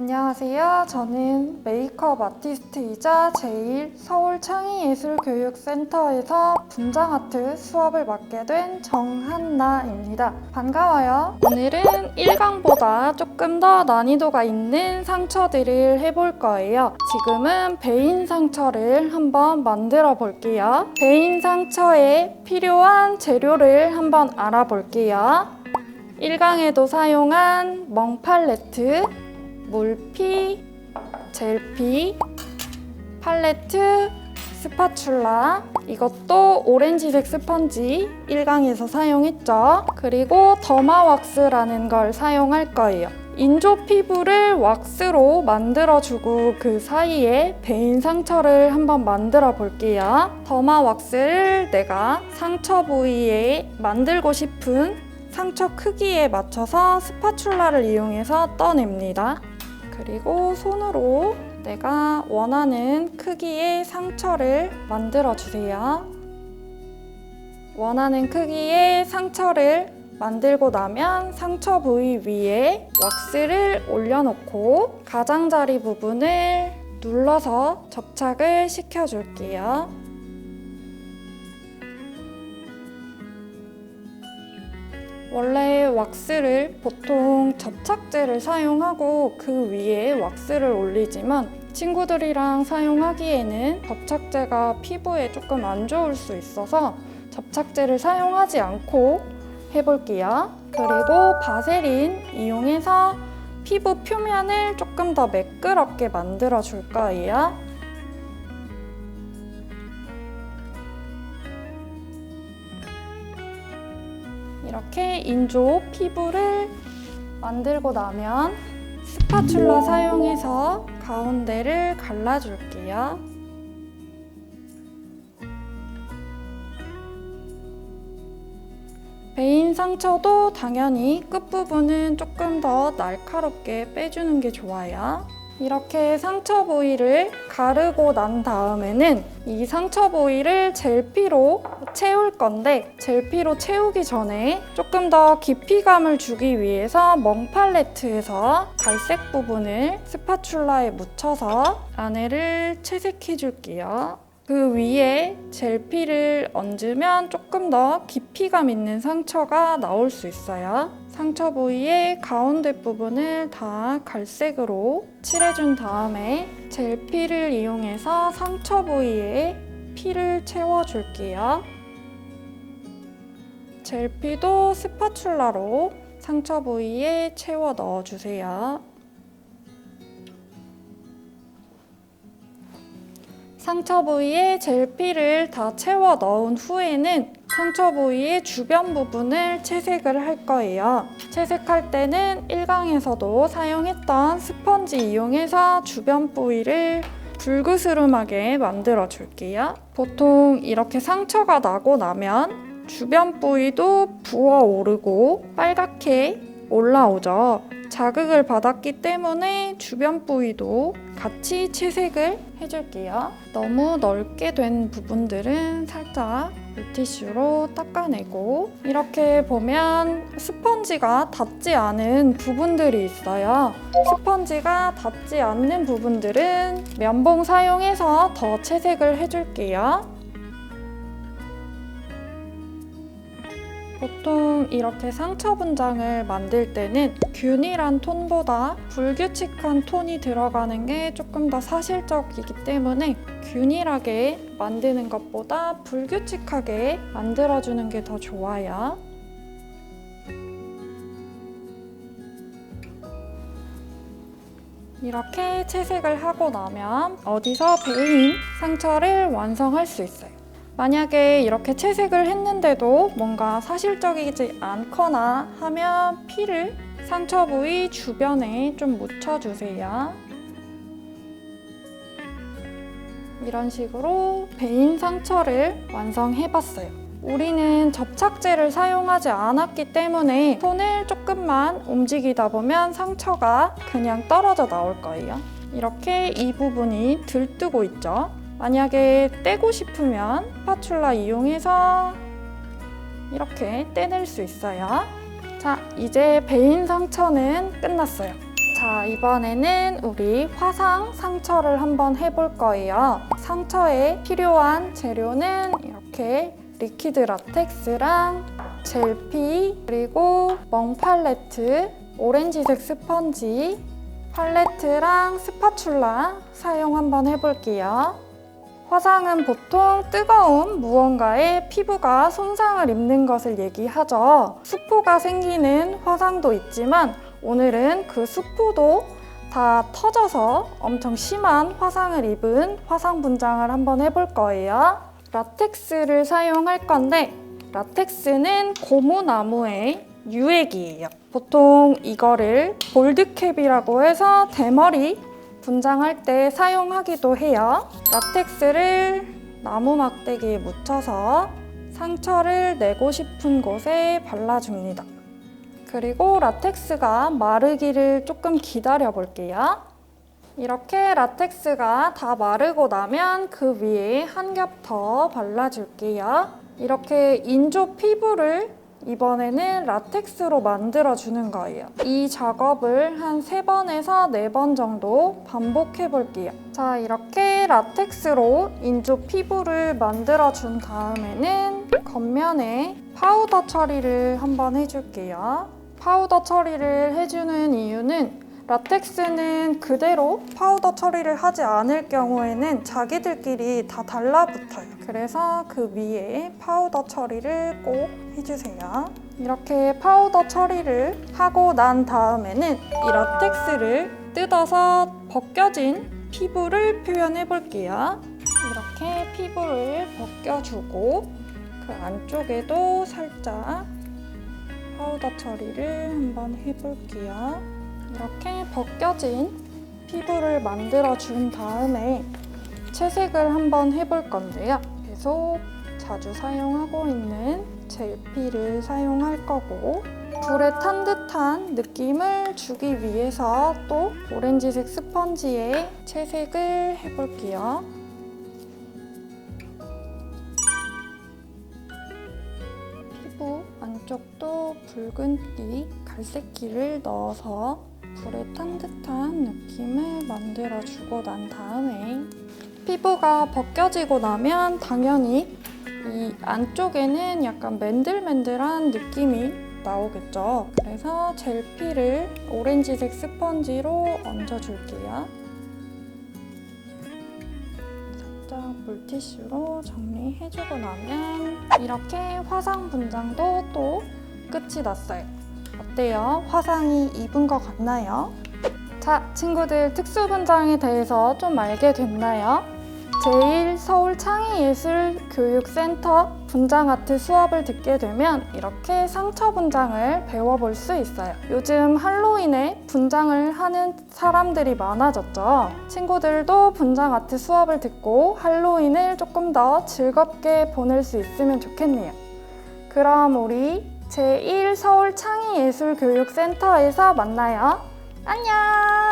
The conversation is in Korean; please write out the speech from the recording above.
안녕하세요. 저는 메이크업 아티스트이자 제1 서울 창의예술교육센터에서 분장 아트 수업을 맡게 된 정한나입니다. 반가워요. 오늘은 1강보다 조금 더 난이도가 있는 상처들을 해볼 거예요. 지금은 베인 상처를 한번 만들어 볼게요. 베인 상처에 필요한 재료를 한번 알아볼게요. 1강에도 사용한 멍 팔레트, 물피, 젤피, 팔레트, 스파츌라 이것도 오렌지색 스펀지 1강에서 사용했죠. 그리고 더마 왁스라는 걸 사용할 거예요. 인조 피부를 왁스로 만들어주고 그 사이에 베인 상처를 한번 만들어 볼게요. 더마 왁스를 내가 상처 부위에 만들고 싶은 상처 크기에 맞춰서 스파츌라를 이용해서 떠냅니다. 그리고 손으로 내가 원하는 크기의 상처를 만들어 주세요. 원하는 크기의 상처를 만들고 나면 상처 부위 위에 왁스를 올려놓고 가장자리 부분을 눌러서 접착을 시켜줄게요. 원래 왁스를 보통 접착제를 사용하고 그 위에 왁스를 올리지만 친구들이랑 사용하기에는 접착제가 피부에 조금 안 좋을 수 있어서 접착제를 사용하지 않고 해볼게요. 그리고 바세린 이용해서 피부 표면을 조금 더 매끄럽게 만들어 줄 거예요. 이렇게 인조 피부를 만들고 나면 스파츌라 사용해서 가운데를 갈라줄게요. 베인 상처도 당연히 끝부분은 조금 더 날카롭게 빼주는 게 좋아요. 이렇게 상처 부위를 가르고 난 다음에는 이 상처 부위를 젤피로 채울 건데 젤피로 채우기 전에 조금 더 깊이감을 주기 위해서 멍 팔레트에서 갈색 부분을 스파츌라에 묻혀서 안에를 채색해 줄게요. 그 위에 젤피를 얹으면 조금 더 깊이감 있는 상처가 나올 수 있어요. 상처 부위의 가운데 부분을 다 갈색으로 칠해준 다음에 젤피를 이용해서 상처 부위에 피를 채워줄게요. 젤피도 스파츌라로 상처 부위에 채워 넣어주세요. 상처 부위에 젤피를 다 채워 넣은 후에는 상처 부위의 주변 부분을 채색을 할 거예요. 채색할 때는 1강에서도 사용했던 스펀지 이용해서 주변 부위를 불그스름하게 만들어 줄게요. 보통 이렇게 상처가 나고 나면 주변 부위도 부어 오르고 빨갛게 올라오죠. 자극을 받았기 때문에 주변 부위도 같이 채색을 해줄게요. 너무 넓게 된 부분들은 살짝 물티슈로 닦아내고 이렇게 보면 스펀지가 닿지 않은 부분들이 있어요. 스펀지가 닿지 않는 부분들은 면봉 사용해서 더 채색을 해줄게요. 보통 이렇게 상처 분장을 만들 때는 균일한 톤보다 불규칙한 톤이 들어가는 게 조금 더 사실적이기 때문에 균일하게 만드는 것보다 불규칙하게 만들어주는 게 더 좋아요. 이렇게 채색을 하고 나면 어디서 베인 상처를 완성할 수 있어요. 만약에 이렇게 채색을 했는데도 뭔가 사실적이지 않거나 하면 피를 상처 부위 주변에 좀 묻혀주세요. 이런 식으로 베인 상처를 완성해봤어요. 우리는 접착제를 사용하지 않았기 때문에 손을 조금만 움직이다 보면 상처가 그냥 떨어져 나올 거예요. 이렇게 이 부분이 들뜨고 있죠. 만약에 떼고 싶으면 스파츌라 이용해서 이렇게 떼낼 수 있어요. 자, 이제 베인 상처는 끝났어요. 자, 이번에는 우리 화상 상처를 한번 해볼 거예요. 상처에 필요한 재료는 이렇게 리퀴드 라텍스랑 젤피, 그리고 멍 팔레트, 오렌지색 스펀지, 팔레트랑 스파츌라 사용 한번 해볼게요. 화상은 보통 뜨거운 무언가에 피부가 손상을 입는 것을 얘기하죠. 수포가 생기는 화상도 있지만 오늘은 그 수포도 다 터져서 엄청 심한 화상을 입은 화상 분장을 한번 해볼 거예요. 라텍스를 사용할 건데 라텍스는 고무나무의 유액이에요. 보통 이거를 볼드캡이라고 해서 대머리 분장할 때 사용하기도 해요. 라텍스를 나무 막대기에 묻혀서 상처를 내고 싶은 곳에 발라줍니다. 그리고 라텍스가 마르기를 조금 기다려 볼게요. 이렇게 라텍스가 다 마르고 나면 그 위에 한 겹 더 발라줄게요. 이렇게 인조 피부를 이번에는 라텍스로 만들어 주는 거예요. 이 작업을 한 세번에서 네번 정도 반복해 볼게요. 자, 이렇게 라텍스로 인조 피부를 만들어 준 다음에는 겉면에 파우더 처리를 한번 해줄게요. 파우더 처리를 해주는 이유는 라텍스는 그대로 파우더 처리를 하지 않을 경우에는 자기들끼리 다 달라붙어요. 그래서 그 위에 파우더 처리를 꼭 해주세요. 이렇게 파우더 처리를 하고 난 다음에는 이 라텍스를 뜯어서 벗겨진 피부를 표현해 볼게요. 이렇게 피부를 벗겨주고 그 안쪽에도 살짝 파우더 처리를 한번 해볼게요. 이렇게 벗겨진 피부를 만들어 준 다음에 채색을 한번 해볼 건데요. 계속 자주 사용하고 있는 젤피를 사용할 거고 불에 탄 듯한 느낌을 주기 위해서 또 오렌지색 스펀지에 채색을 해볼게요. 피부 안쪽도 붉은기, 갈색기를 넣어서 불에 탄 듯한 느낌을 만들어 주고 난 다음에 피부가 벗겨지고 나면 당연히 이 안쪽에는 약간 맨들맨들한 느낌이 나오겠죠. 그래서 젤피를 오렌지색 스펀지로 얹어줄게요. 살짝 물티슈로 정리해주고 나면 이렇게 화상 분장도 또 끝이 났어요. 어때요? 화상이 입은 것 같나요? 자, 친구들 특수 분장에 대해서 좀 알게 됐나요? 제1 서울 창의예술교육센터 분장아트 수업을 듣게 되면 이렇게 상처 분장을 배워볼 수 있어요. 요즘 할로윈에 분장을 하는 사람들이 많아졌죠. 친구들도 분장아트 수업을 듣고 할로윈을 조금 더 즐겁게 보낼 수 있으면 좋겠네요. 그럼 우리 제1 서울 창의예술교육센터에서 만나요. 안녕!